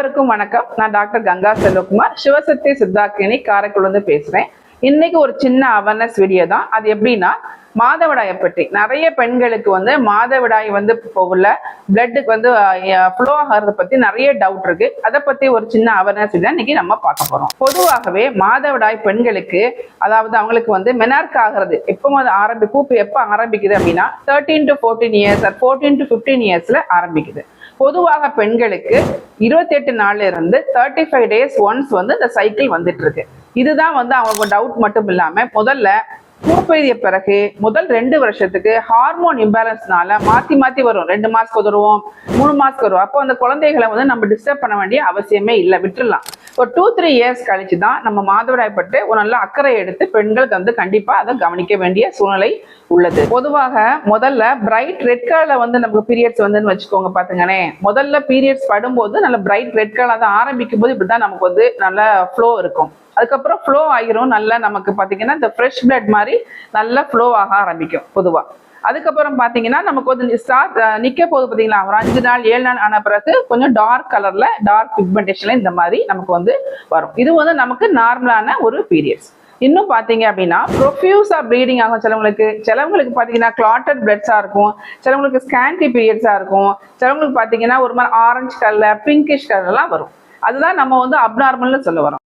அனைவருக்கும் வணக்கம். நான் டாக்டர் கங்கா செல்வகுமார். சிவசக்தி சித்தா கிளினிக் காரைக்குடிலிருந்து பேசுறேன். இன்னைக்கு ஒரு சின்ன அவேர்னஸ் வீடியோ தான். அது எப்படின்னா மாதவிடாயை பற்றி. நிறைய பெண்களுக்கு வந்து மாதவிடாய் வந்து இப்போ உள்ள பிளட்டுக்கு வந்து ஃப்ளோ ஆகிறத பத்தி நிறைய டவுட் இருக்கு. அதை பத்தி ஒரு சின்ன அவேர்னஸ் தான் இன்னைக்கு நம்ம பார்க்க போறோம். பொதுவாகவே மாதவிடாய் பெண்களுக்கு அதாவது அவங்களுக்கு வந்து மெனார்க் ஆகிறது. எப்போ அது ஆரம்பி பூப்பு எப்போ ஆரம்பிக்குது அப்படின்னா thirteen to fourteen years fourteen to fifteen இயர்ஸ்ல ஆரம்பிக்குது. பொதுவாக பெண்களுக்கு இருபத்தி எட்டு நாள்ல இருந்து தேர்ட்டி ஃபைவ் டேஸ் ஒன்ஸ் வந்து இந்த சைக்கிள் வந்துட்டு இருக்கு. இதுதான் வந்து அவங்க டவுட் மட்டும் இல்லாம முதல்ல பூப்பெய்திய பிறகு முதல் ரெண்டு வருஷத்துக்கு ஹார்மோன் இம்பேலன்ஸ்னால மாத்தி மாத்தி வரும். ரெண்டு மாசத்துக்கு வருவோம் மூணு மாசத்துக்கு வரும் அப்போ அந்த குழந்தைகளை வந்து நம்ம டிஸ்டர்ப் பண்ண வேண்டிய அவசியமே இல்லை. விட்டுடலாம் ஒரு டூ த்ரீ இயர்ஸ் கழிச்சு தான் நம்ம மாதவிடாய்ப்பட்டு ஒரு நல்ல அக்கறை எடுத்து பெண்களுக்கு வந்து கண்டிப்பா அதை கவனிக்க வேண்டிய சூழ்நிலை உள்ளது. பொதுவாக முதல்ல பிரைட் ரெட் கலர்ல வந்து நமக்கு பீரியட்ஸ் வந்துன்னு வச்சுக்கோங்க பாத்துங்கனே முதல்ல பீரியட்ஸ் படும்போது நல்ல பிரைட் ரெட் கலர் தான் ஆரம்பிக்கும் போது இப்படிதான் நமக்கு வந்து நல்ல ஃப்ளோ இருக்கும். அதுக்கப்புறம் ஃப்ளோ ஆகிரும் நல்லா நமக்கு பார்த்தீங்கன்னா இந்த ஃப்ரெஷ் பிளட் மாதிரி நல்லா ஃப்ளோ ஆக ஆரம்பிக்கும் பொதுவாக அதுக்கப்புறம் பார்த்தீங்கன்னா நமக்கு வந்து ஸ்டார்ட் நிற்க போகுது பார்த்தீங்களா ஒரு அஞ்சு நாள் ஏழு நாள் ஆன பிறகு கொஞ்சம் டார்க் கலரில் டார்க் பிக்மெண்டேஷனில் இந்த மாதிரி நமக்கு வந்து வரும். இது வந்து நமக்கு நார்மலான ஒரு பீரியட்ஸ் இன்னும் பார்த்தீங்க அப்படின்னா ப்ரொஃபியூஸா ப்ளீடிங் ஆகும் சிலவங்களுக்கு. சிலவங்களுக்கு பார்த்தீங்கன்னா கிளாட்டட் பிளட்ஸாக இருக்கும். சிலவங்களுக்கு ஸ்கேன்டி பீரியட்ஸாக இருக்கும். சிலவங்களுக்கு பார்த்தீங்கன்னா ஒரு மாதிரி ஆரஞ்சு கலர்ல பிங்கிஷ் கலர்லாம் வரும். அதுதான் நம்ம வந்து அப்நார்மல்னு சொல்ல வரோம்.